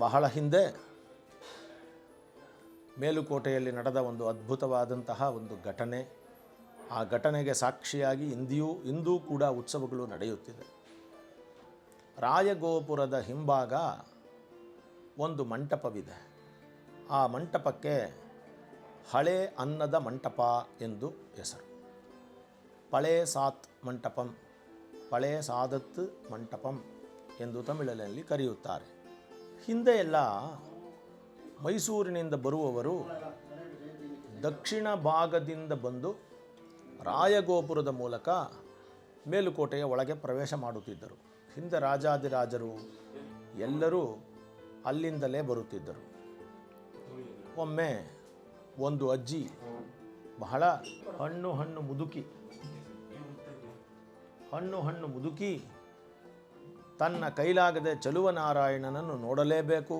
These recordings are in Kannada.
ಬಹಳ ಹಿಂದೆ ಮೇಲುಕೋಟೆಯಲ್ಲಿ ನಡೆದ ಒಂದು ಅದ್ಭುತವಾದಂತಹ ಒಂದು ಘಟನೆ. ಆ ಘಟನೆಗೆ ಸಾಕ್ಷಿಯಾಗಿ ಇಂದಿಯೂ, ಇಂದೂ ಕೂಡ ಉತ್ಸವಗಳು ನಡೆಯುತ್ತಿದೆ. ರಾಯಗೋಪುರದ ಹಿಂಭಾಗ ಒಂದು ಮಂಟಪವಿದೆ. ಆ ಮಂಟಪಕ್ಕೆ ಹಳೆ ಅನ್ನದ ಮಂಟಪ ಎಂದು ಹೆಸರು. ಪಳೆ ಸಾತ್ ಮಂಟಪಂ, ಪಳೆ ಸಾದತ್ ಮಂಟಪಂ ಎಂದು ತಮಿಳಿನಲ್ಲಿ ಕರೆಯುತ್ತಾರೆ. ಹಿಂದೆ ಎಲ್ಲ ಮೈಸೂರಿನಿಂದ ಬರುವವರು ದಕ್ಷಿಣ ಭಾಗದಿಂದ ಬಂದು ರಾಯಗೋಪುರದ ಮೂಲಕ ಮೇಲುಕೋಟೆಯ ಒಳಗೆ ಪ್ರವೇಶ ಮಾಡುತ್ತಿದ್ದರು. ಹಿಂದೆ ರಾಜಾದಿರಾಜರು ಎಲ್ಲರೂ ಅಲ್ಲಿಂದಲೇ ಬರುತ್ತಿದ್ದರು. ಒಮ್ಮೆ ಒಂದು ಅಜ್ಜಿ ಬಹಳ ಹಣ್ಣು ಹಣ್ಣು ಮುದುಕಿ, ಹಣ್ಣು ಹಣ್ಣು ಮುದುಕಿ ತನ್ನ ಕೈಲಾಗದೆ ಚಲುವನಾರಾಯಣನನ್ನು ನೋಡಲೇಬೇಕು.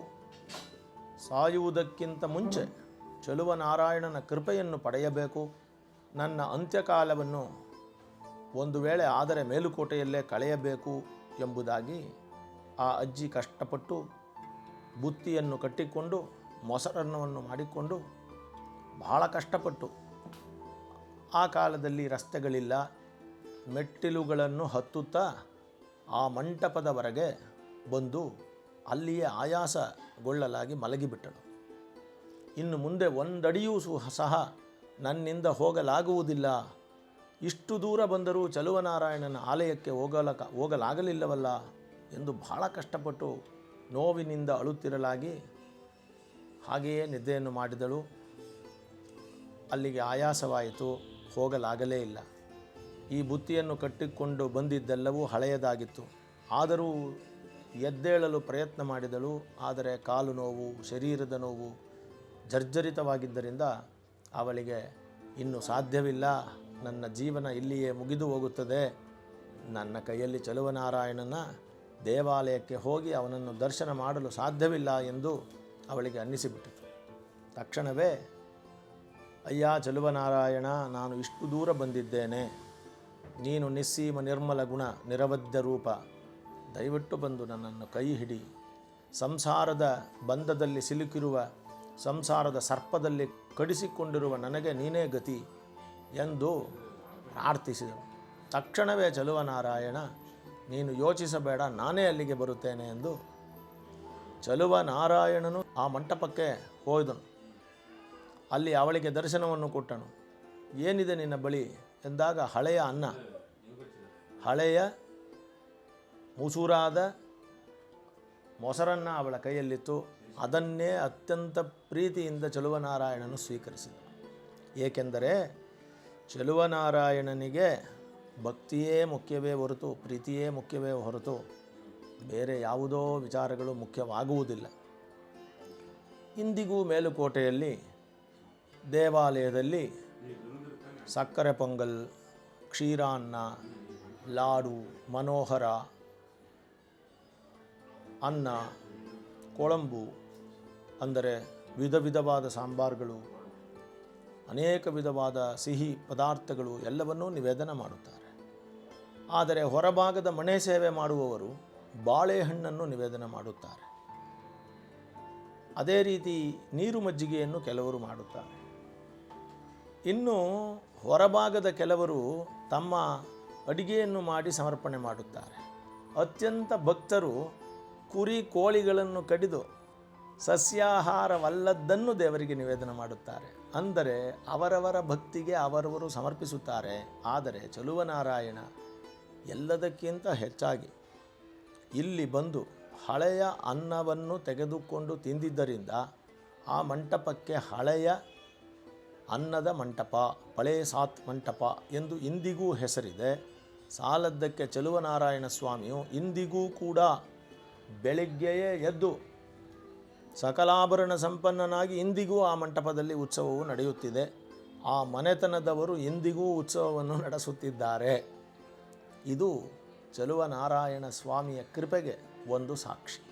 ಸಾಯುವುದಕ್ಕಿಂತ ಮುಂಚೆ ಚಲುವನಾರಾಯಣನ ಕೃಪೆಯನ್ನು ಪಡೆಯಬೇಕು. ನನ್ನ ಅಂತ್ಯಕಾಲವನ್ನು ಒಂದು ವೇಳೆ ಆದರೆ ಮೇಲುಕೋಟೆಯಲ್ಲೇ ಕಳೆಯಬೇಕು ಎಂಬುದಾಗಿ ಆ ಅಜ್ಜಿ ಕಷ್ಟಪಟ್ಟು ಬುತ್ತಿಯನ್ನು ಕಟ್ಟಿಕೊಂಡು ಮೊಸರನ್ನವನ್ನು ಮಾಡಿಕೊಂಡು ಬಹಳ ಕಷ್ಟಪಟ್ಟು ಆ ಕಾಲದಲ್ಲಿ ರಸ್ತೆಗಳಿಲ್ಲ, ಮೆಟ್ಟಿಲುಗಳನ್ನು ಹತ್ತುತ್ತಾ ಆ ಮಂಟಪದವರೆಗೆ ಬಂದು ಅಲ್ಲಿಯೇ ಆಯಾಸಗೊಳ್ಳಲಾಗಿ ಮಲಗಿಬಿಟ್ಟಳು ಇನ್ನು ಮುಂದೆ ಒಂದಡಿಯೂ ಸಹ ನನ್ನಿಂದ ಹೋಗಲಾಗುವುದಿಲ್ಲ. ಇಷ್ಟು ದೂರ ಬಂದರೂ ಚಲುವನಾರಾಯಣನ ಆಲಯಕ್ಕೆ ಹೋಗಲಕ, ಹೋಗಲಾಗಲಿಲ್ಲವಲ್ಲ ಎಂದು ಬಹಳ ಕಷ್ಟಪಟ್ಟು ನೋವಿನಿಂದ ಅಳುತ್ತಿರಲಾಗಿ ಹಾಗೆಯೇ ನಿದ್ದೆಯನ್ನು ಮಾಡಿದಳು. ಅಲ್ಲಿಗೆ ಆಯಾಸವಾಯಿತು, ಹೋಗಲಾಗಲೇ ಇಲ್ಲ. ಈ ಬುತ್ತಿಯನ್ನು ಕಟ್ಟಿಕೊಂಡು ಬಂದಿದ್ದೆಲ್ಲವೂ ಹಳೆಯದಾಗಿತ್ತು. ಆದರೂ ಎದ್ದೇಳಲು ಪ್ರಯತ್ನ ಮಾಡಿದಳು. ಆದರೆ ಕಾಲು ನೋವು, ಶರೀರದ ನೋವು ಜರ್ಜರಿತವಾಗಿದ್ದರಿಂದ ಅವಳಿಗೆ, ಇನ್ನು ಸಾಧ್ಯವಿಲ್ಲ. ನನ್ನ ಜೀವನ ಇಲ್ಲಿಯೇ ಮುಗಿದು ಹೋಗುತ್ತದೆ. ನನ್ನ ಕೈಯಲ್ಲಿ ಚಲುವನಾರಾಯಣನ ದೇವಾಲಯಕ್ಕೆ ಹೋಗಿ ಅವನನ್ನು ದರ್ಶನ ಮಾಡಲು ಸಾಧ್ಯವಿಲ್ಲ ಎಂದು ಅವಳಿಗೆ ಅನ್ನಿಸಿಬಿಟ್ಟಿತು. ತಕ್ಷಣವೇ, ಅಯ್ಯ, ಚಲುವನಾರಾಯಣ, ನಾನು ಇಷ್ಟು ದೂರ ಬಂದಿದ್ದೇನೆ. ನೀನು ನಿಸ್ಸೀಮ ನಿರ್ಮಲ ಗುಣ ನಿರವಧ್ಯ ರೂಪ. ದಯವಿಟ್ಟು ಬಂದು ನನ್ನನ್ನು ಕೈ ಹಿಡಿ ಸಂಸಾರದ ಬಂಧದಲ್ಲಿ ಸಿಲುಕಿರುವ, ಸಂಸಾರದ ಸರ್ಪದಲ್ಲಿ ಕಡಿಸಿಕೊಂಡಿರುವ ನನಗೆ ನೀನೇ ಗತಿ ಎಂದು ಪ್ರಾರ್ಥಿಸಿದನು. ತಕ್ಷಣವೇ ಚಲುವನಾರಾಯಣ, ನೀನು ಯೋಚಿಸಬೇಡ, ನಾನೇ ಅಲ್ಲಿಗೆ ಬರುತ್ತೇನೆ ಎಂದು ಚಲುವ ನಾರಾಯಣನು ಆ ಮಂಟಪಕ್ಕೆ ಹೋದನು. ಅಲ್ಲಿ ಅವಳಿಗೆ ದರ್ಶನವನ್ನು ಕೊಟ್ಟನು. ಏನಿದೆ ನಿನ್ನ ಬಳಿ? ಎಂದಾಗ ಹಳೆಯ ಅನ್ನ. ಹಳೆಯ ಮುಸುರಾದ ಮೊಸರನ್ನು ಅವಳ ಕೈಯಲ್ಲಿತ್ತು. ಅದನ್ನೇ ಅತ್ಯಂತ ಪ್ರೀತಿಯಿಂದ ಚಲುವನಾರಾಯಣನು ಸ್ವೀಕರಿಸಿದ ಏಕೆಂದರೆ ಚಲುವನಾರಾಯಣನಿಗೆ ಭಕ್ತಿಯೇ ಮುಖ್ಯವೇ ಹೊರತು, ಪ್ರೀತಿಯೇ ಮುಖ್ಯವೇ ಹೊರತು ಬೇರೆ ಯಾವುದೋ ವಿಚಾರಗಳು ಮುಖ್ಯವಾಗುವುದಿಲ್ಲ. ಇಂದಿಗೂ ಮೇಲುಕೋಟೆಯಲ್ಲಿ, ದೇವಾಲಯದಲ್ಲಿ ಸಕ್ಕರೆ ಪೊಂಗಲ್, ಕ್ಷೀರಾನ್ನ, ಲಾಡು, ಮನೋಹರ, ಅನ್ನ, ಕೊಳಂಬು, ಅಂದರೆ ವಿಧ ವಿಧವಾದ ಸಾಂಬಾರುಗಳು, ಅನೇಕ ವಿಧವಾದ ಸಿಹಿ ಪದಾರ್ಥಗಳು ಎಲ್ಲವನ್ನೂ ನಿವೇದನ ಮಾಡುತ್ತಾರೆ. ಆದರೆ ಹೊರಭಾಗದ ಮನೆ ಸೇವೆ ಮಾಡುವವರು ಬಾಳೆಹಣ್ಣನ್ನು ನಿವೇದನ ಮಾಡುತ್ತಾರೆ. ಅದೇ ರೀತಿ ನೀರು ಮಜ್ಜಿಗೆಯನ್ನು ಕೆಲವರು ಮಾಡುತ್ತಾರೆ. ಇನ್ನು ಹೊರಭಾಗದ ಕೆಲವರು ತಮ್ಮ ಅಡಿಗೆಯನ್ನು ಮಾಡಿ ಸಮರ್ಪಣೆ ಮಾಡುತ್ತಾರೆ. ಅತ್ಯಂತ ಭಕ್ತರು ಕುರಿ ಕೋಳಿಗಳನ್ನು ಕಡಿದು ಸಸ್ಯಾಹಾರವಲ್ಲದ್ದನ್ನು ದೇವರಿಗೆ ನಿವೇದನ ಮಾಡುತ್ತಾರೆ. ಅಂದರೆ ಅವರವರ ಭಕ್ತಿಗೆ ಅವರವರು ಸಮರ್ಪಿಸುತ್ತಾರೆ. ಆದರೆ ಚಲುವನಾರಾಯಣ ಎಲ್ಲದಕ್ಕಿಂತ ಹೆಚ್ಚಾಗಿ ಇಲ್ಲಿ ಬಂದು ಹಳೆಯ ಅನ್ನವನ್ನು ತೆಗೆದುಕೊಂಡು ತಿಂದಿದ್ದರಿಂದ ಆ ಮಂಟಪಕ್ಕೆ ಹಳೆಯ ಅನ್ನದ ಮಂಟಪ ಪಳೇಸಾತ್ ಮಂಟಪ ಎಂದು ಇಂದಿಗೂ ಹೆಸರಿದೆ. ಸಾಲದ್ದಕ್ಕೆ ಚಲುವನಾರಾಯಣ ಸ್ವಾಮಿಯು ಇಂದಿಗೂ ಕೂಡ ಬೆಳಿಗ್ಗೆಯೇ ಎದ್ದು ಸಕಲಾಭರಣ ಸಂಪನ್ನನಾಗಿ ಇಂದಿಗೂ ಆ ಮಂಟಪದಲ್ಲಿ ಉತ್ಸವವು ನಡೆಯುತ್ತಿದೆ. ಆ ಮನೆತನದವರು ಇಂದಿಗೂ ಉತ್ಸವವನ್ನು ನಡೆಸುತ್ತಿದ್ದಾರೆ. ಇದು ಚಲುವನಾರಾಯಣ ಸ್ವಾಮಿಯ ಕೃಪೆಗೆ ಒಂದು ಸಾಕ್ಷಿ.